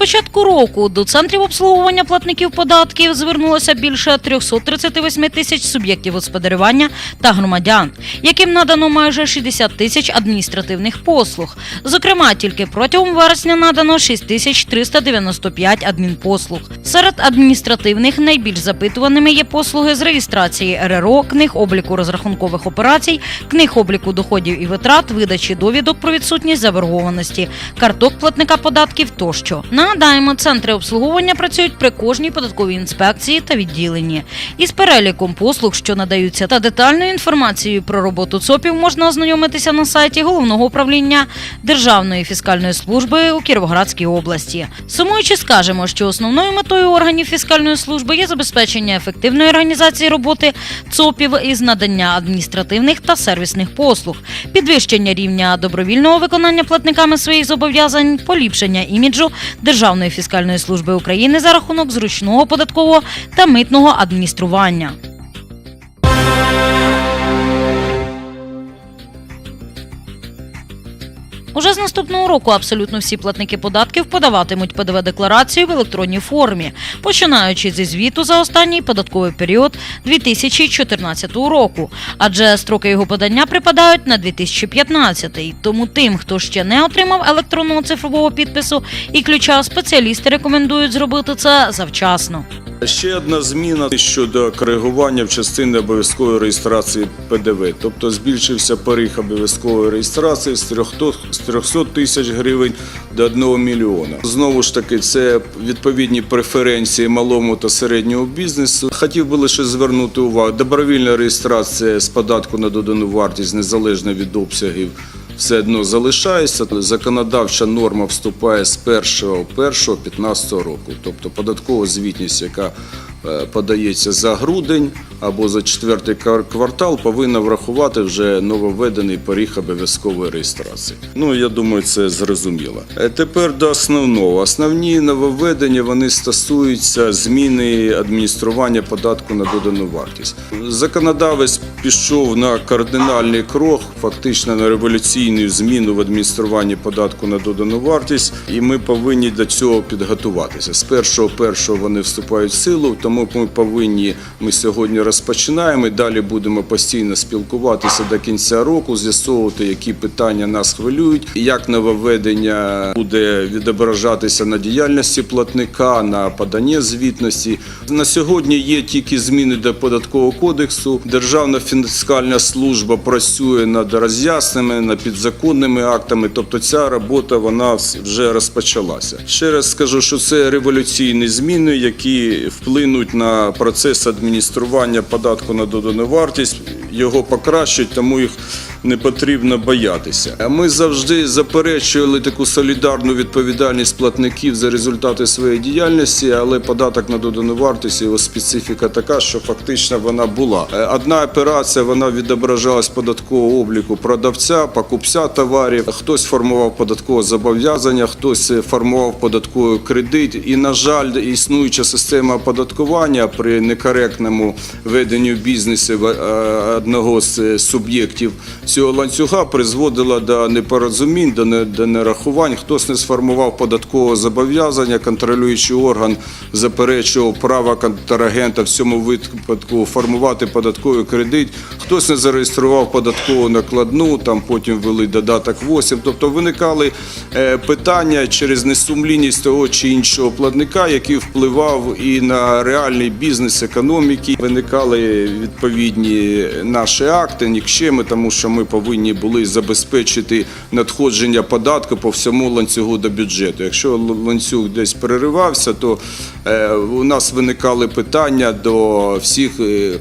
Початку року до центрів обслуговування платників податків звернулося більше 338 тисяч суб'єктів господарювання та громадян, яким надано майже 60 тисяч адміністративних послуг. Зокрема, тільки протягом вересня надано 6 тисяч 395 адмінпослуг. Серед адміністративних найбільш запитуваними є послуги з реєстрації РРО, книг обліку розрахункових операцій, книг обліку доходів і витрат, видачі довідок про відсутність заборгованості, карток платника податків тощо. Нагадаємо, центри обслуговування працюють при кожній податковій інспекції та відділенні. Із переліком послуг, що надаються, та детальною інформацією про роботу ЦОПів можна ознайомитися на сайті головного управління Державної фіскальної служби у Кіровоградській області. Сумуючи, скажемо, що основною метою органів фіскальної служби є забезпечення ефективної організації роботи ЦОПів із надання адміністративних та сервісних послуг, підвищення рівня добровільного виконання платниками своїх зобов'язань, поліпшення іміджу Державної фіскальної служби України за рахунок зручного податкового та митного адміністрування. Уже з наступного року абсолютно всі платники податків подаватимуть ПДВ-декларацію в електронній формі, починаючи зі звіту за останній податковий період 2014 року, адже строки його подання припадають на 2015. Тому тим, хто ще не отримав електронного цифрового підпису і ключа, спеціалісти рекомендують зробити це завчасно. Ще одна зміна щодо коригування в частині обов'язкової реєстрації ПДВ. Тобто збільшився поріг обов'язкової реєстрації з 300 тисяч гривень до 1 мільйона. Знову ж таки, це відповідні преференції малому та середньому бізнесу. Хотів би лише звернути увагу. Добровільна реєстрація з податку на додану вартість незалежно від обсягів. Все одно залишається. Законодавча норма вступає з 1.1.15 року. Тобто податкова звітність, яка е, подається за грудень або за четвертий квартал, повинна врахувати вже нововведений поріг обов'язкової реєстрації. Ну я думаю, це зрозуміло. Е, Тепер до основного. Основні нововведення вони стосуються зміни адміністрування податку на додану вартість. Законодавець пішов на кардинальний крок, фактично на революційну зміну в адмініструванні податку на додану вартість, і ми повинні до цього підготуватися. З першого першого вони вступають в силу, тому ми повинні. Ми сьогодні розпочинаємо. і Далі будемо постійно спілкуватися до кінця року, з'ясовувати, які питання нас хвилюють, як нововведення буде відображатися на діяльності платника, на подання звітності. На сьогодні є тільки зміни до податкового кодексу. Державна фіскальна служба працює над роз'ясненнями, над підзаконними актами. Тобто ця робота вона вже розпочалася. Ще раз скажу, що це революційні зміни, які вплинуть на процес адміністрування податку на додану вартість. Його покращать, тому їх не потрібно боятися. Ми завжди заперечували таку солідарну відповідальність платників за результати своєї діяльності, але податок на додану вартість його специфіка така, що фактично вона була. Е, Одна операція вона відображалась податкового обліку продавця, покупця товарів. Хтось формував податкове зобов'язання, хтось е, формував податковий кредит. І, на жаль, існуюча система оподаткування при некоректному веденню бізнесу е, одного з е, суб'єктів цього ланцюга призводила до непорозумінь, до не- до нерахувань. Хтось не сформував податкове зобов'язання, контролюючий орган заперечував право контрагента в цьому випадку формувати податковий кредит. Хтось не зареєстрував податкову накладну, там потім ввели додаток 8. Тобто виникали е, питання через несумлінність того чи іншого платника, який впливав і на реальний бізнес економіки. Виникали відповідні наші акти, нікчеми, тому що ми повинні були забезпечити надходження податку по всьому ланцюгу до бюджету. Якщо ланцюг десь переривався, то е, у нас виникали питання до всіх е,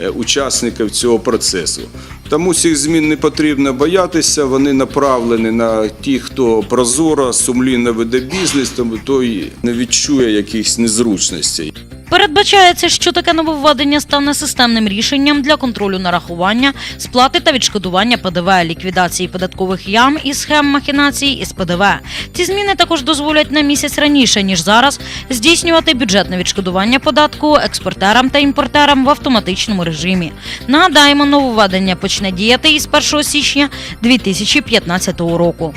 е, учасників цього процесу. Тому цих змін не потрібно боятися. Вони направлені на ті, хто прозоро, сумлінно веде бізнес, тому той не відчує якихось незручностей. Передбачається, що таке нововведення стане системним рішенням для контролю нарахування, сплати та відшкодування ПДВ, ліквідації податкових ям і схем махінацій із ПДВ. Ці зміни також дозволять на місяць раніше ніж зараз здійснювати бюджетне відшкодування податку експортерам та імпортерам в автоматичному режимі. Нагадаємо, нововведення почне діяти із 1 січня 2015 року.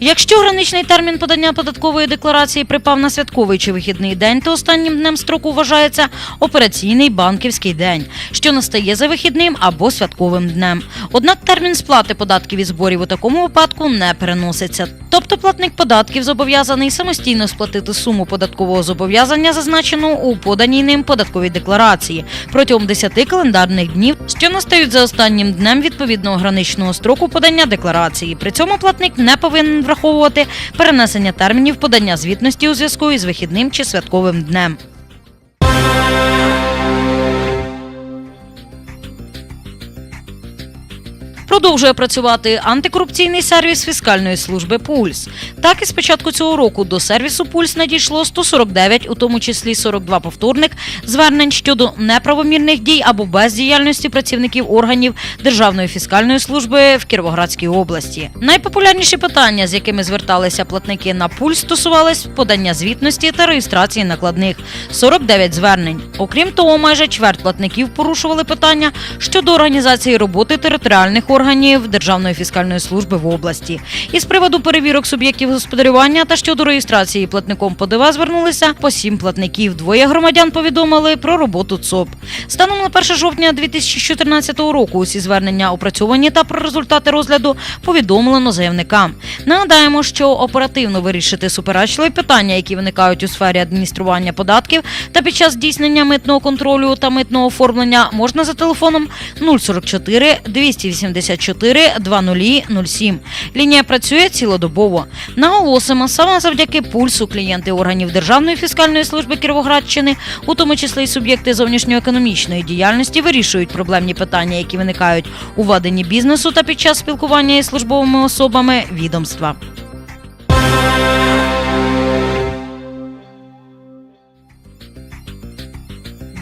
Якщо граничний термін подання податкової декларації припав на святковий чи вихідний день, то останнім днем строку вважається операційний банківський день, що настає за вихідним або святковим днем. Однак термін сплати податків і зборів у такому випадку не переноситься. Тобто платник податків зобов'язаний самостійно сплатити суму податкового зобов'язання, зазначену у поданій ним податковій декларації протягом 10 календарних днів, що настають за останнім днем відповідного граничного строку подання декларації. При цьому платник не повинен враховувати перенесення термінів подання звітності у зв'язку із вихідним чи святковим днем. Продовжує працювати антикорупційний сервіс фіскальної служби Пульс. Так і з початку цього року до сервісу Пульс надійшло 149, у тому числі 42 повторних звернень щодо неправомірних дій або бездіяльності працівників органів Державної фіскальної служби в Кіровоградській області. Найпопулярніші питання, з якими зверталися платники на пульс, стосувались подання звітності та реєстрації накладних 49 звернень. Окрім того, майже чверть платників порушували питання щодо організації роботи територіальних органів Державної фіскальної служби в області. Із приводу перевірок суб'єктів господарювання та щодо реєстрації платником ПДВ звернулися по сім платників. Двоє громадян повідомили про роботу ЦОП. Станом на 1 жовтня 2014 року усі звернення опрацьовані та про результати розгляду повідомлено заявникам. Нагадаємо, що оперативно вирішити суперечливі питання, які виникають у сфері адміністрування податків та під час здійснення митного контролю та митного оформлення можна за телефоном 044 284 2007. Лінія працює цілодобово. Наголосимо, саме завдяки пульсу клієнти органів Державної фіскальної служби Кіровоградщини, у тому числі й суб'єкти зовнішньоекономічної діяльності, вирішують проблемні питання, які виникають у веденні бізнесу та під час спілкування із службовими особами відомства.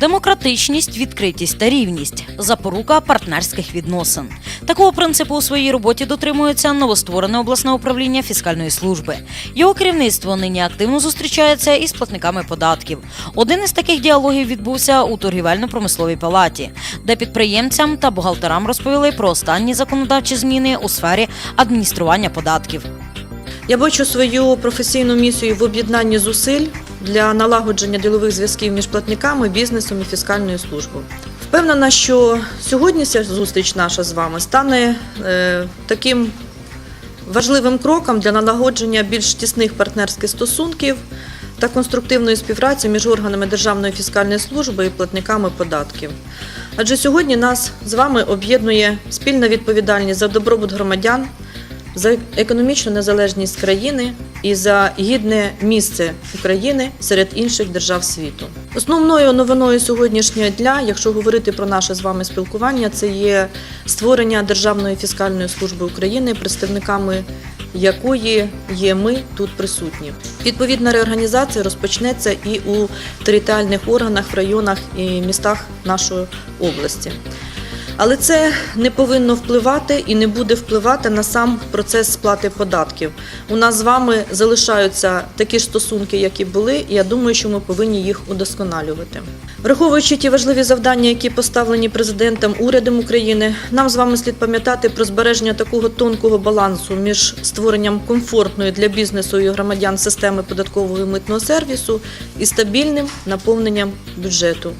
Демократичність, відкритість та рівність запорука партнерських відносин. Такого принципу у своїй роботі дотримується новостворене обласне управління фіскальної служби. Його керівництво нині активно зустрічається із платниками податків. Один із таких діалогів відбувся у торгівельно-промисловій палаті, де підприємцям та бухгалтерам розповіли про останні законодавчі зміни у сфері адміністрування податків. Я бачу свою професійну місію в об'єднанні зусиль для налагодження ділових зв'язків між платниками, бізнесом і фіскальною службою. Впевнена, що сьогодні зустріч наша з вами стане е, таким важливим кроком для налагодження більш тісних партнерських стосунків та конструктивної співпраці між органами Державної фіскальної служби і платниками податків. Адже сьогодні нас з вами об'єднує спільна відповідальність за добробут громадян, за економічну незалежність країни і за гідне місце України серед інших держав світу. Основною новиною сьогоднішнього дня, якщо говорити про наше з вами спілкування, це є створення Державної фіскальної служби України, представниками якої є ми тут присутні. Відповідна реорганізація розпочнеться і у територіальних органах, районах і містах нашої області. Але це не повинно впливати і не буде впливати на сам процес сплати податків. У нас з вами залишаються такі ж стосунки, які були, і я думаю, що ми повинні їх удосконалювати. Враховуючи ті важливі завдання, які поставлені президентом урядом України, нам з вами слід пам'ятати про збереження такого тонкого балансу між створенням комфортної для бізнесу і громадян системи податкового і митного сервісу і стабільним наповненням бюджету.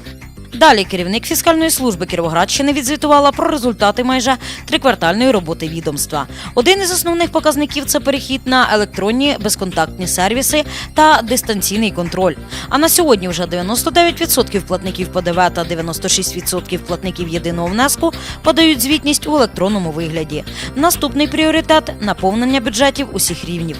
Далі керівник фіскальної служби Кіровоградщини відзвітувала про результати майже триквартальної роботи відомства. Один із основних показників це перехід на електронні безконтактні сервіси та дистанційний контроль. А на сьогодні вже 99% платників ПДВ та 96% платників єдиного внеску подають звітність у електронному вигляді. Наступний пріоритет наповнення бюджетів усіх рівнів.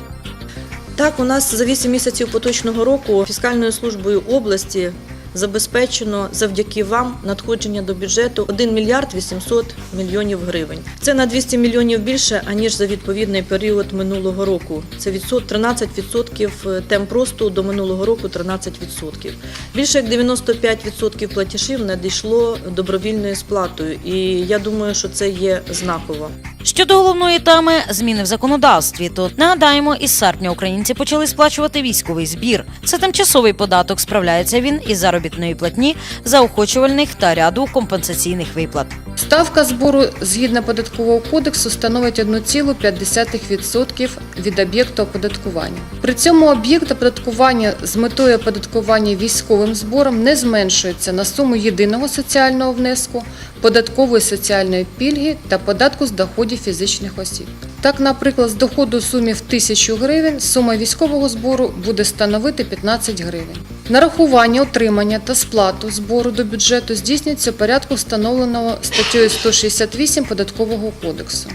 Так, у нас за 8 місяців поточного року фіскальною службою області забезпечено завдяки вам надходження до бюджету 1 мільярд 800 мільйонів гривень. Це на 200 мільйонів більше аніж за відповідний період минулого року. Це відсот 13% темп росту до минулого року 13%. Більше як 95% платежів надійшло добровільною сплатою, і я думаю, що це є знаково. Щодо головної теми зміни в законодавстві, то нагадаємо, із серпня українці почали сплачувати військовий збір. Це тимчасовий податок. Справляється він із заробітної платні, заохочувальних та ряду компенсаційних виплат. Ставка збору згідно податкового кодексу становить 1,5% від об'єкту оподаткування. При цьому об'єкт оподаткування з метою оподаткування військовим збором не зменшується на суму єдиного соціального внеску, податкової соціальної пільги та податку з доходів фізичних осіб. Так, наприклад, з доходу у сумі в 1000 гривень сума військового збору буде становити 15 гривень. Нарахування, отримання та сплату збору до бюджету здійснюється в порядку, встановленого статтею 168 Податкового кодексу.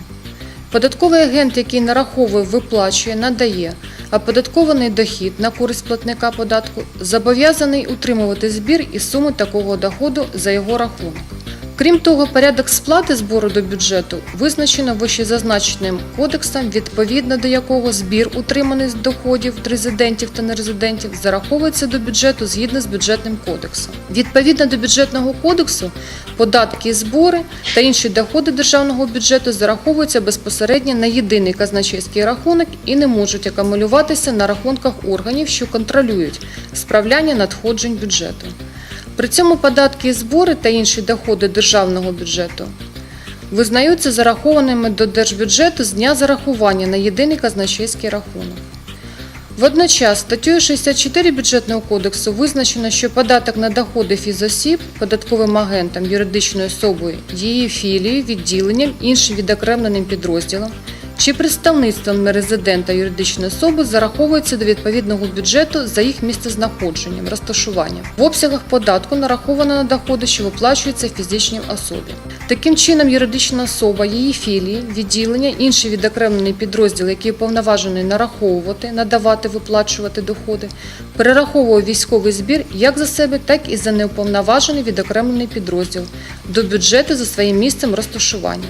Податковий агент, який нараховує, виплачує, надає оподаткований дохід на користь платника податку, зобов'язаний утримувати збір і суми такого доходу за його рахунок. Крім того, порядок сплати збору до бюджету визначено вищезазначеним кодексом, відповідно до якого збір, утриманий з доходів резидентів та нерезидентів, зараховується до бюджету згідно з бюджетним кодексом. Відповідно до бюджетного кодексу, податки і збори та інші доходи державного бюджету зараховуються безпосередньо на єдиний казначейський рахунок і не можуть акумулюватися на рахунках органів, що контролюють справляння надходжень бюджету. При цьому податки і збори та інші доходи державного бюджету визнаються зарахованими до держбюджету з дня зарахування на єдиний казначейський рахунок. Водночас статтею 64 бюджетного кодексу визначено, що податок на доходи фізосіб податковим агентам юридичною особою, її філією, відділенням, іншим відокремленим підрозділом чи представництвом нерезидента юридичної особи зараховується до відповідного бюджету за їх місцезнаходженням, розташуванням в обсягах податку нараховано на доходи, що виплачуються фізичній особі. Таким чином, юридична особа, її філії, відділення, інші відокремлені підрозділи, які уповноважені нараховувати, надавати, виплачувати доходи, перераховує військовий збір як за себе, так і за неуповноважений відокремлений підрозділ до бюджету за своїм місцем розташування.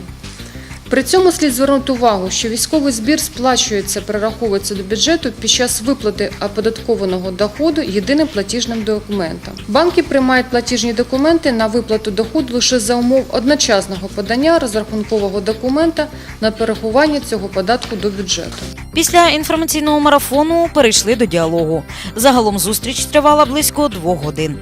При цьому слід звернути увагу, що військовий збір сплачується, перераховується до бюджету під час виплати оподаткованого доходу єдиним платіжним документом. Банки приймають платіжні документи на виплату доходу лише за умов одночасного подання розрахункового документа на перерахування цього податку до бюджету. Після інформаційного марафону перейшли до діалогу. Загалом зустріч тривала близько двох годин.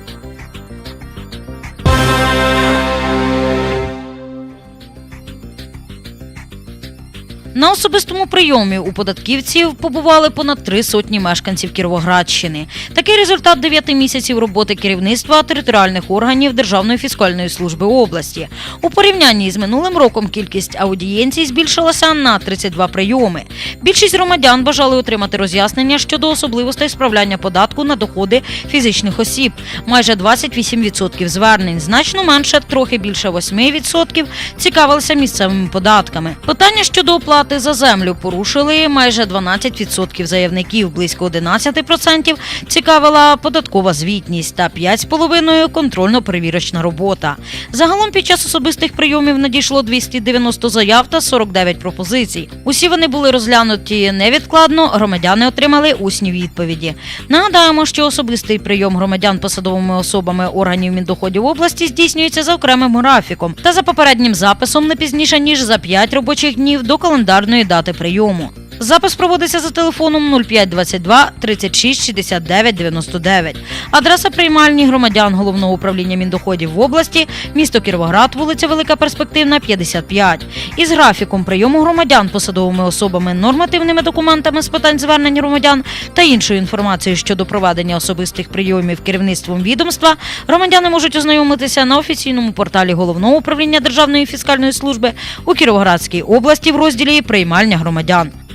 На особистому прийомі у податківців побували понад три сотні мешканців Кіровоградщини. Такий результат дев'яти місяців роботи керівництва територіальних органів Державної фіскальної служби області. У порівнянні з минулим роком кількість аудієнцій збільшилася на 32 прийоми. Більшість громадян бажали отримати роз'яснення щодо особливостей справляння податку на доходи фізичних осіб. Майже 28% звернень, значно менше, трохи більше 8% цікавилися місцевими податками. Питання щодо оплати за землю порушили майже 12% заявників, близько 11% цікавила податкова звітність та 5,5% контрольно-перевірочна робота. Загалом під час особистих прийомів надійшло 290 заяв та 49 пропозицій. Усі вони були розглянуті невідкладно. Громадяни отримали усні відповіді. Нагадаємо, що особистий прийом громадян посадовими особами органів Міндоходів області здійснюється за окремим графіком та за попереднім записом не пізніше ніж за 5 робочих днів до календарної дати прийому. Запис проводиться за телефоном 0522 36 69 99. Адреса приймальні громадян головного управління Міндоходів в області, місто Кіровоград, вулиця Велика Перспективна, 55. Із графіком прийому громадян посадовими особами, нормативними документами з питань звернень громадян та іншою інформацією щодо проведення особистих прийомів керівництвом відомства, громадяни можуть ознайомитися на офіційному порталі головного управління Державної фіскальної служби у Кіровоградській області в розділі Приймальня громадян.